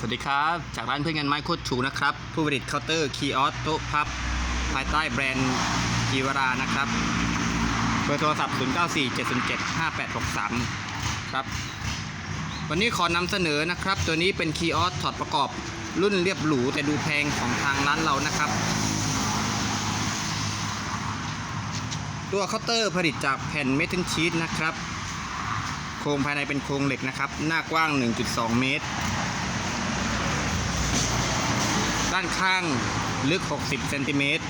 สวัสดีครับ จากร้านเพื่อนกันไม้โคตรชูนะครับ ผู้ผลิตเคาน์เตอร์คีออสโต๊ะพับ ภายใต้แบรนด์กีวรานะครับเบอร์โทรศัพท์ 0 9 4 7 0 7 5 8 6 3 ครับ วันนี้ขอนำเสนอนะครับ ตัวนี้เป็นคีออสถอดประกอบรุ่นเรียบหรูแต่ดูแพงของทางร้านเรานะครับ ตัวเคาน์เตอร์ผลิตจากแผ่นเมทัลชีตนะครับ โครงภายในเป็นโครงเหล็กนะครับ หน้ากว้าง 1.2 เมตร ด้านข้างลึก 60เซนติเมตร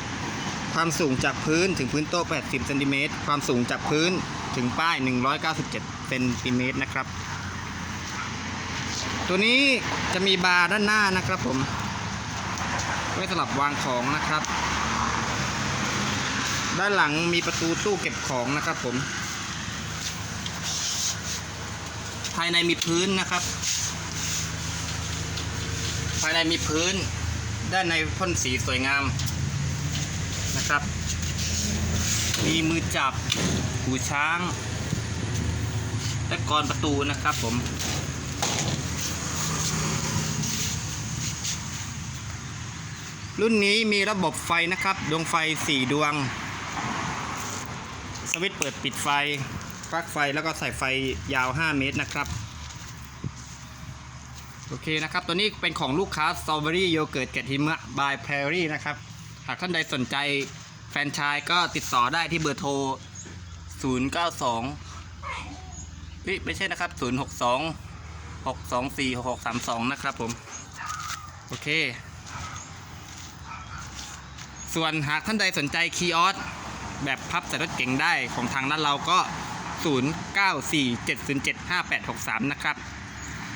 ความสูงจากพื้นถึงพื้นโต๊ะ 80เซนติเมตรความสูงจากพื้นถึงป้าย 197เซนติเมตรนะครับ ตัวนี้จะมีบาร์ด้านหน้านะครับผม ไว้สำหรับวางของนะครับ ด้านหลังมีประตูตู้เก็บของนะครับผม ภายในมีพื้นนะครับ ภายในมีพื้น ด้านในพ่นสีสวยงามนะครับ มีมือจับหูช้าง และกรอนประตูนะครับผมรุ่นนี้มีระบบไฟนะครับ ดวงไฟ 4 ดวง สวิตช์เปิดปิดไฟปลั๊กไฟแล้วก็ใส่ไฟยาว 5 เมตรนะครับ โอเคนะครับ ตัวนี้เป็นของลูกค้าสตรอเบอรี่โยเกิร์ตเกตหิมะบายแพรรี่นะครับ หากท่านใดสนใจแฟรนไชายก็ติดต่อได้ที่เบอร์โทร 092เฮ้ยไม่ใช่นะครับ 062 624 6632 นะครับผม โอเค ส่วนหากท่านใดสนใจคีย์ออสแบบพับใส่รถเก๋งได้ของทางร้านเราก็ 0947075863 นะครับ